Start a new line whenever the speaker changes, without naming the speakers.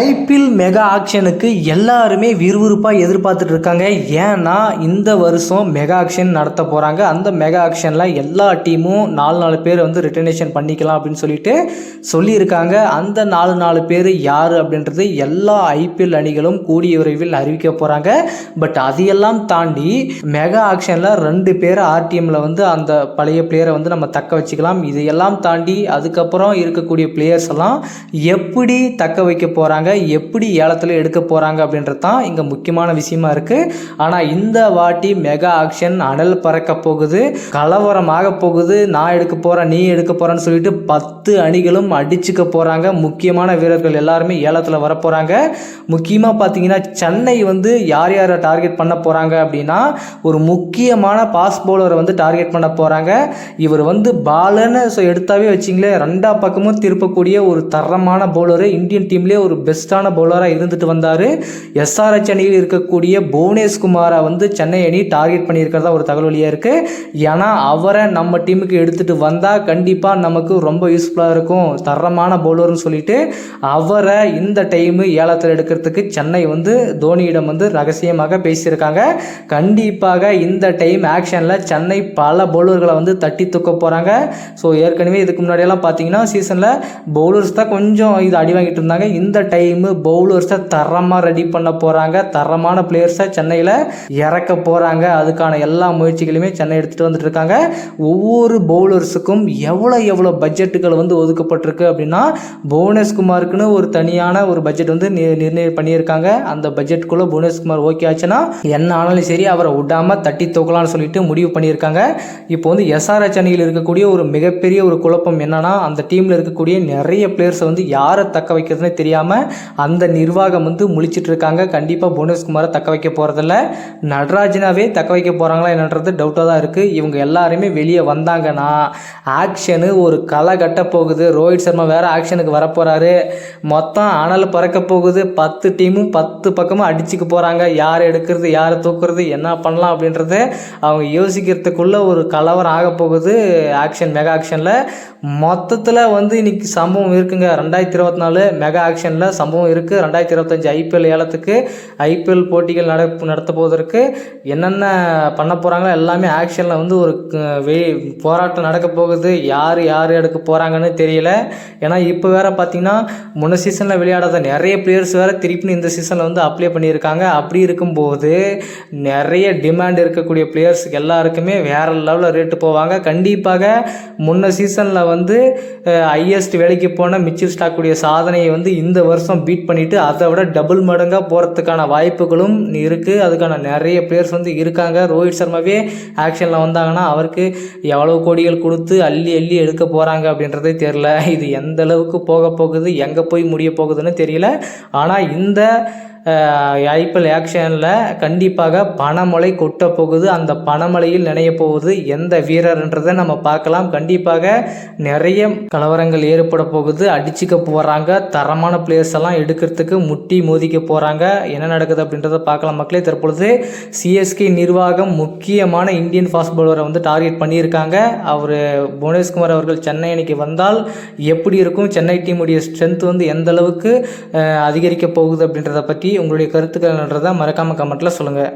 IPL mega ஆக்ஷனுக்கு எல்லாருமே விறுவிறுப்பாக எதிர்பார்த்துட்டு இருக்காங்க. ஏன்னா இந்த வருஷம் மெகா ஆக்ஷன் நடத்த போகிறாங்க அந்த மெகா ஆக்ஷனில் எல்லா டீமும் நாலு நாலு பேர் வந்து ரிட்டர்னேஷன் பண்ணிக்கலாம் அப்படின்னு சொல்லிட்டு சொல்லியிருக்காங்க. அந்த நாலு நாலு பேர் யார் அப்படின்றது எல்லா ஐபிஎல் அணிகளும் கூடிய விரைவில் அறிவிக்க போகிறாங்க பட் அதையெல்லாம் தாண்டி மெகா ஆக்ஷனில் ரெண்டு பேர் ஆர்டிஎம்மில் வந்து அந்த பழைய பிளேயரை வந்து நம்ம தக்க வச்சுக்கலாம். இதையெல்லாம் தாண்டி அதுக்கப்புறம் இருக்கக்கூடிய பிளேயர்ஸ் எல்லாம் எப்படி தக்க வைக்க போகிறாங்க எப்படி ஏலத்தில் எடுக்க போகிறாங்க அப்படின்றது தான் இங்கே முக்கியமான விஷயமா இருக்குது ஆனால் இந்த வாட்டி மெகா ஆக்ஷன் அனல் பறக்க போகுது. கலவரமாக போகுது. நான் எடுக்க போகிறேன் நீ எடுக்க போகிறேன்னு சொல்லிட்டு பத்து அணிகளும் அடிச்சுக்க போகிறாங்க முக்கியமான வீரர்கள் எல்லாருமே ஏலத்தில் வர போகிறாங்க முக்கியமாக பார்த்தீங்கன்னா சென்னை வந்து யார் யாரை டார்கெட் பண்ண போகிறாங்க அப்படின்னா ஒரு முக்கியமான பாஸ் பவுலரை வந்து டார்கெட் பண்ண போகிறாங்க இவர் வந்து பாலன்னு ஸோ எடுத்தாவே வச்சிங்களேன் ரெண்டா பக்கமும் திருப்பக்கூடிய ஒரு தரமான பவுலரு இந்தியன் டீம்லேயே ஒரு பெஸ்ட்டான பவுலராக இருந்துட்டு வந்தார். எஸ்ஆர்ஹெச் அணியில் இருக்கக்கூடிய புவனேஷ்குமாரை வந்து சென்னை அணி டார்கெட் பண்ணியிருக்கிறதா ஒரு தகவல் வழியாக இருக்குது ஏன்னா அவரை நம்ம டீமுக்கு எடுத்துகிட்டு வந்தால் கண்டிப்பாக நமக்கு ரொம்ப யூஸ்ஃபுல்லாக இருக்கும். தரமான பவுலர்னு சொல்லிட்டு அவரை இந்த டைமு ஏலத்தில் எடுக்கிறதுக்கு சென்னை வந்து தோனியிடம் வந்து ரகசியமாக பேசியிருக்காங்க. கண்டிப்பாக இந்த டைம் ஆக்ஷனில் சென்னை பல பவுலர்களை வந்து தட்டி தூக்க போகிறாங்க ஸோ ஏற்கனவே இதுக்கு முன்னாடியெல்லாம் பார்த்தீங்கன்னா சீசனில் பவுலர்ஸ் தான் கொஞ்சம் இது அடி வாங்கிட்டு இருந்தாங்க. இந்த டைமு பவுலர்ஸை தரமாக ரெடி பண்ண போகிறாங்க தரமான பிளேயர்ஸை சென்னையில் இறக்க போகிறாங்க அதுக்கான எல்லா முயற்சிகளுமே சென்னை எடுத்துகிட்டு வந்துட்டு இருக்காங்க. ஒவ்வொரு பவுலர்ஸுக்கும் எவ்வளோ எவ்வளோ பட்ஜெட்டுகள் வந்து ஒதுக்கப்பட்டிருக்கு அப்படின்னா புவனேஷ்குமாருக்குன்னு ஒரு தனியான ஒரு பட்ஜெட் வந்து நி- நிர்ணயம் பண்ணியிருக்காங்க. அந்த பட்ஜெட்டுக்குள்ளே புவனேஷ்குமார் ஓகே ஆச்சுன்னா என்ன ஆனாலும் சரி அவரை விடாமல் தட்டி தூக்கலாம்னு சொல்லிட்டு முடிவு பண்ணியிருக்காங்க. இப்போ வந்து எஸ்ஆர்எச் அணியில் இருக்கக்கூடிய ஒரு மிகப்பெரிய ஒரு குழப்பம் என்னன்னா அந்த டீமில் இருக்கக்கூடிய நிறைய பிளேயர்ஸை வந்து யாரை தக்க வைக்கிறதுனே தெரியாமல் அந்த நிர்வாகம் வந்து முழிச்சிட்டு இருக்காங்க கண்டிப்பாக புவனேஷ்குமாரை தக்க வைக்க போகிறதில்ல நடராஜனாவே தக்க வைக்க போகிறாங்களா என்னன்றது டவுட்டாக தான் இருக்குது இவங்க எல்லாருமே வெளியே வந்தாங்கன்னா ஆக்ஷனு ஒரு களை கட்ட போகுது. ரோஹித் சர்மா வேறு ஆக்ஷனுக்கு வரப்போகிறாரு மொத்தம் அனல் பறக்க போகுது. பத்து டீமும் பத்து பக்கமும் அடிச்சுக்க போகிறாங்க யார் எடுக்கிறது யார் தூக்குறது என்ன பண்ணலாம் அப்படின்றத அவங்க யோசிக்கிறதுக்குள்ளே ஒரு கலவரம் ஆக போகுது. ஆக்ஷன் மெகா ஆக்ஷனில் மொத்தத்தில் வந்து இன்னைக்கு சம்பவம் இருக்குங்க. ரெண்டாயிரத்தி இருபத்தி நாலு மெகா ஆக்ஷனில் சம்பவம் இருக்குது ரெண்டாயிரத்தி இருபத்தஞ்சி ஐபிஎல் ஏலத்துக்கு ஐபிஎல் போட்டிகள் நட நடத்த போவதற்கு என்னென்ன பண்ண போகிறாங்களோ எல்லாமே ஆக்ஷனில் வந்து ஒரு வெளி வெ போராட்டம் நடக்க போகுது. யார் யார் எடுக்க போகிறாங்கன்னு தெரியல. ஏன்னா இப்போ வேறு பார்த்தீங்கன்னா முன்ன சீசனில் விளையாடாத நிறைய பிளேயர்ஸ் வேறு திருப்பின்னு இந்த சீசனில் வந்து அப்ளை பண்ணியிருக்காங்க. அப்படி இருக்கும்போது நிறைய டிமாண்ட் இருக்கக்கூடிய பிளேயர்ஸுக்கு எல்லாருக்குமே வேறு லெவலில் ரேட்டு போவாங்க. கண்டிப்பாக முன்ன சீசனில் வந்து ஹையஸ்ட் வேலைக்கு போன மிச்சில் ஸ்டாக்குடைய சாதனையை வந்து இந்த வருஷம் வருஷம் பீட் பண்ணிவிட்டு அதை விட டபுள் மடங்காக போகிறதுக்கான வாய்ப்புகளும் இருக்குது அதுக்கான நிறைய பிளேயர்ஸ் வந்து இருக்காங்க. ரோஹித் சர்மாவே ஆக்ஷனில் வந்தாங்கன்னா அவருக்கு எவ்வளோ கோடிகள் கொடுத்து அள்ளி அள்ளி எடுக்க போகிறாங்க அப்படின்றதே தெரில இது எந்த அளவுக்கு போக போகுது எங்கே போய் முடிய போகுதுன்னு தெரியல. ஆனால் இந்த ஐபிஎல் ஆக்ஷனில் கண்டிப்பாக பணமழை கொட்ட போகுது அந்த பணமழையில் நினைய போகுது எந்த வீரர்ன்றதை நம்ம பார்க்கலாம். கண்டிப்பாக நிறைய கலவரங்கள் ஏற்பட போகுது. அடிச்சுக்க போகிறாங்க தரமான பிளேயர்ஸ் எல்லாம் எடுக்கிறதுக்கு முட்டி மோதிக்க போகிறாங்க என்ன நடக்குது அப்படின்றத பார்க்கலாம் மக்களே. தற்பொழுது சிஎஸ்கே நிர்வாகம் முக்கியமான இந்தியன் ஃபாஸ்ட் பவுலரை வந்து டார்கெட் பண்ணியிருக்காங்க. அவர் புவனேஷ்குமார் அவர்கள் சென்னை அணிக்கு வந்தால் எப்படி இருக்கும்? சென்னை டீமுடைய ஸ்ட்ரென்த் வந்து எந்த அளவுக்கு அதிகரிக்க போகுது அப்படின்றத பற்றி உங்களுடைய கருத்துக்கள்ன்றதை மறக்காமல் கமெண்ட்டில் சொல்லுங்கள்